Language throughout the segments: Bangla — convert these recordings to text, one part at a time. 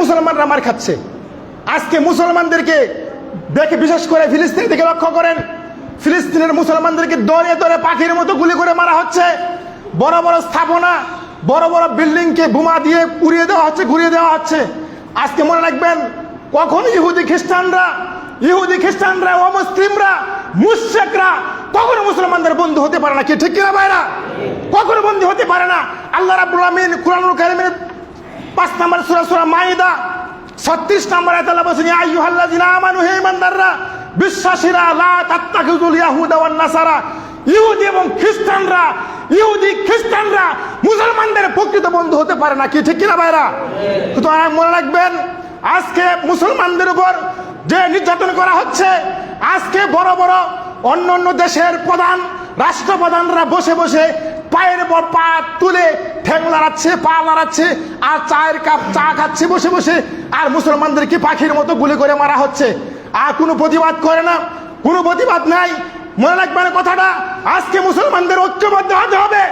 মুসলমানরা মার খাচ্ছে। আজকে মুসলমানদেরকে দেখে বিশেষ করে ফিলিস্তিন থেকে লক্ষ্য করেন। ফিলিস্তিনের মুসলমানদেরকে দরে দরে পাখির মতো গুলি করে মারা হচ্ছে। বড় বড় স্থাপনা, বড় বড় বিল্ডিংকে বোমা দিয়ে উড়িয়ে দেওয়া হচ্ছে, ঘুরিয়ে দেওয়া হচ্ছে। আজকে মনে রাখবেন, কখন ইহুদি খ্রিস্টানরা ইহুদি খ্রিস্টানরা অমুসলিমরা মুশেকরা কখনো মুসলমানদের বন্ধু হতে পারে না, কি ঠিক কিনা ভাইরা? কখনো বন্ধু হতে পারে না। আল্লাহ রাব্বুল আমিন কুরআনুল কারীমের পাঁচ নম্বর সূরা সূরা মাইদা। 36 নম্বর আয়াতে আল্লাহ বলেছেন, ইয়া আইয়ুহাল্লাযিনা আমানু, হে ঈমানদাররা, বিশ্বাসীরা, লা তাত্তাখিযুল ইয়াহুদা ওয়ান নাসারা। ইহুদি এবং খ্রিস্টানরা, ইহুদি, খ্রিস্টানরা মুসলমানদের প্রকৃত বন্ধু হতে পারে না কি? ঠিক কিনা ভাইরা? সুতরাং মনে রাখবেন, আজকে মুসলমানদের উপর যে নির্যাতন করা হচ্ছে, আজকে বড় বড় অন্য অন্য দেশের প্রধান রাষ্ট্রপ্রধানরা বসে বসে পায়ের পর পা তুলে ঠ্যাং লড়াচ্ছে পা লড়াচ্ছে আর চায়ের কাপ চা খাচ্ছে বসে বসে। আর মুসলমানদেরকে পাখির মতো গুলি করে মারা হচ্ছে। আর কোনো প্রতিবাদ করে না, কোনো প্রতিবাদ নাই। মনে রাখবেন কথাটা, আজকে মুসলমানদের ঐক্যবদ্ধ হতে হবে।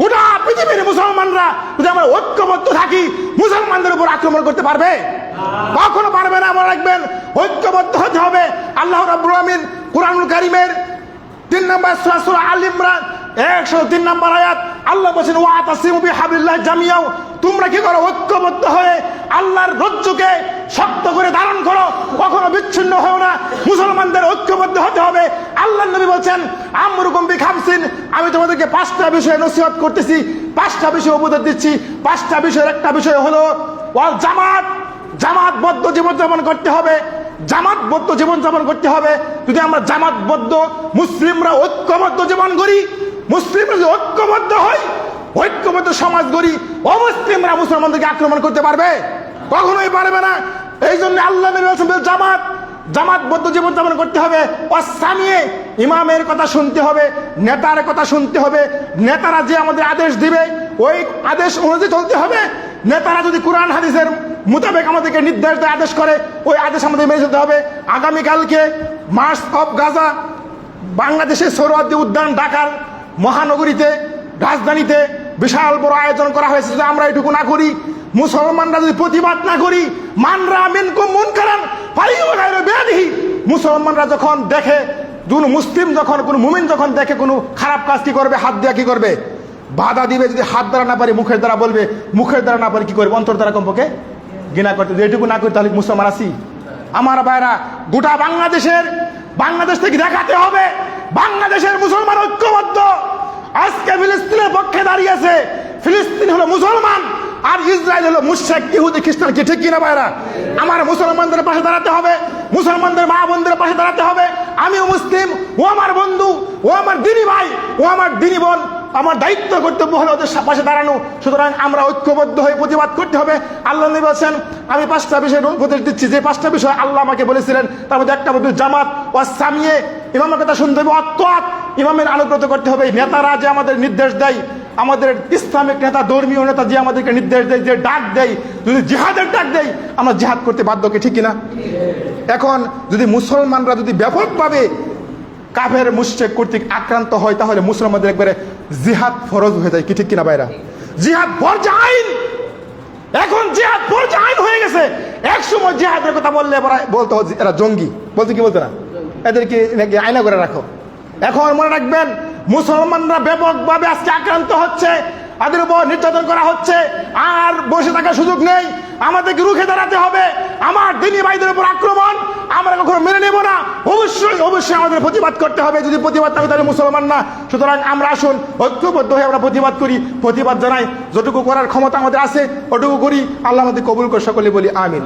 গোটা পৃথিবীর মুসলমানরা যদি আমরা ঐক্যবদ্ধ থাকি, মুসলমানদের উপর আক্রমণ করতে পারবে? কখনো পারবে না, মনে রাখবেন। ঐক্যবদ্ধ হতে হবে। আল্লাহ রাব্বুল আমিন কুরআনুল কারীমের তিন নম্বর সূরা আল ইমরান, একশো তিন নম্বর আয়াত আল্লাহ বলছেন ওয়া তাসিমু বিহাবিল্লাহ জামিয়াও তোমরা কি করো? ঐক্যবদ্ধ হয়ে আল্লাহর রজ্জুকে শক্ত করে ধারণ করো। কখনো বিচ্ছিন্ন হও না। মুসলমানদের ঐক্যবদ্ধ হতে হবে। আল্লাহ নবী বলছেন, আমরুকুম বিখামসিন। আমি তোমাদেরকে পাঁচটা বিষয়ে নসিহত করতেছি। পাঁচটা বিষয়ে উপদেশ দিচ্ছি। পাঁচটা বিষয়ের একটা বিষয় হলো, ওয়াল জামাত। জামাতবদ্ধ জীবনযাপন করতে হবে। জামাতবদ্ধ জীবনযাপন করতে হবে। যদি আমরা জামাতবদ্ধ মুসলিমরা ঐক্যবদ্ধ জীবন করি মুসলিমরা যদি ঐক্যবদ্ধ হয়, ঐক্যবদ্ধ সমাজ গড়ি অমুসলিমরা মুসলমানদেরকে আক্রমণ করতে পারবে? কখনোই পারবে না। এই জন্য আল্লাহ জামাত। জামাতবদ্ধ জীবনযাপন করতে হবে। অসামিয়ে ইমামের কথা শুনতে হবে, নেতার কথা শুনতে হবে। নেতারা যে আমাদের আদেশ দিবে, ওই আদেশ অনুযায়ী চলতে হবে। নেতারা যদি কোরআন, হাদিসের মোতাবেক আমাদেরকে নির্দেশ দেয়, আদেশ করে, ওই আদেশ আমাদের মেনে চলতে হবে। আগামীকালকে মার্চ অফ গাজা, বাংলাদেশের সৌরওয়ার্দী উদ্যান, ঢাকার মহানগরীতে, রাজধানীতে বিশাল বড় আয়োজন করা হয়েছে যদি আমরা এটুকু না করি, মুসলমানরা যদি প্রতিবাদ না করি, মানরা মিনকুম মন কারান বেয়াদিহি। মুসলমানরা যখন দেখে, কোনো মুসলিম যখন, কোনো মুমিন যখন দেখে কোনো খারাপ কাজ কি করবে, হাত দেওয়া কি করবে? বাধা দিবে যদি হাত দ্বারা না পারে, মুখের দ্বারা বলবে, মুখের দ্বারা না পারে কি করবে? অন্তর দ্বারা কমপক্ষে ঘৃণা করতে এটুকু না করি, তাহলে মুসলমান আসি আমার ভাইরা, গোটা বাংলাদেশের, বাংলাদেশ থেকে দেখাতে হবে বাংলাদেশের মুসলমান ঐক্যবদ্ধ। আজকে ফিলিস্তিনের পক্ষে দাঁড়িয়েছে। ফিলিস্তিন হলো মুসলমান, আর ইসরায়েল হলো মুশেক ইহুদি, খ্রিস্টান, কি ঠিক কিনা ভাইরা? আমার মুসলমানদের পাশে দাঁড়াতে হবে, মুসলমানদের মা বোনদের পাশে দাঁড়াতে হবে। আমিও মুসলিম, ও আমার বন্ধু, ও আমার দিনী ভাই, ও আমার দিনী বোন। আমার দায়িত্ব, কর্তব্য হলো ওদের পাশে দাঁড়ানো। সুতরাং আমরা ঐক্যবদ্ধ হয়ে প্রতিবাদ করতে হবে। আল্লাহ নবী বলছেন, আমি পাঁচটা বিষয় উপদেশ দিচ্ছি। যে পাঁচটা বিষয় আল্লাহ আমাকে বলেছিলেন, তার মধ্যে একটা জামাত ও সামিয়ে। ইমামের কথা শুনতে হবে অত্যাত ইমামের আনুগত করতে হবে। নেতারা যে আমাদের নির্দেশ দেয়, আমাদের ইসলামিক নেতা, ধর্মীয় নেতা যে আমাদেরকে নির্দেশ দেয়, যে ডাক দেয়, যদি জিহাদের ডাক দেয়, আমরা জিহাদ করতে বাধ্য, কি ঠিক কিনা? এখন যদি মুসলমানরা যদি ব্যাপকভাবে কাফের মুশেক কর্তৃক আক্রান্ত হয়, তাহলে মুসলমানদের একবারে জিহাদ ফরজ হয়ে যায়, কি ঠিক কিনা ভাইরা? জিহাদ ফরজ আইন! এখন জিহাদ ফরজ আইন হয়ে গেছে। এক সময় জিহাদের কথা বললে বলতো এরা জঙ্গি। বলতে কি বলতো না? এদেরকে আয়না করে রাখো। এখন মনে রাখবেন, মুসলমানরা ব্যাপকভাবে আজকে আক্রান্ত হচ্ছে, তাদের উপর নির্যাতন করা হচ্ছে, আর বসে থাকার সুযোগ নেই। আমাদেরকে রুখে দাঁড়াতে হবে। আমার দিনী ভাইদের উপর আক্রমণ, আমরা কখনো মেনে নেব না। অবশ্যই অবশ্যই আমাদের প্রতিবাদ করতে হবে। যদি প্রতিবাদ থাকে তাহলে মুসলমান না সুতরাং আমরা আসুন, ঐক্যবদ্ধ হয়ে আমরা প্রতিবাদ করি, প্রতিবাদ জানাই। যতটুকু করার ক্ষমতা আমাদের আছে, ওটুকু করি। আল্লাহ আমাদের কবুল করে, সকলে বলি আমিন।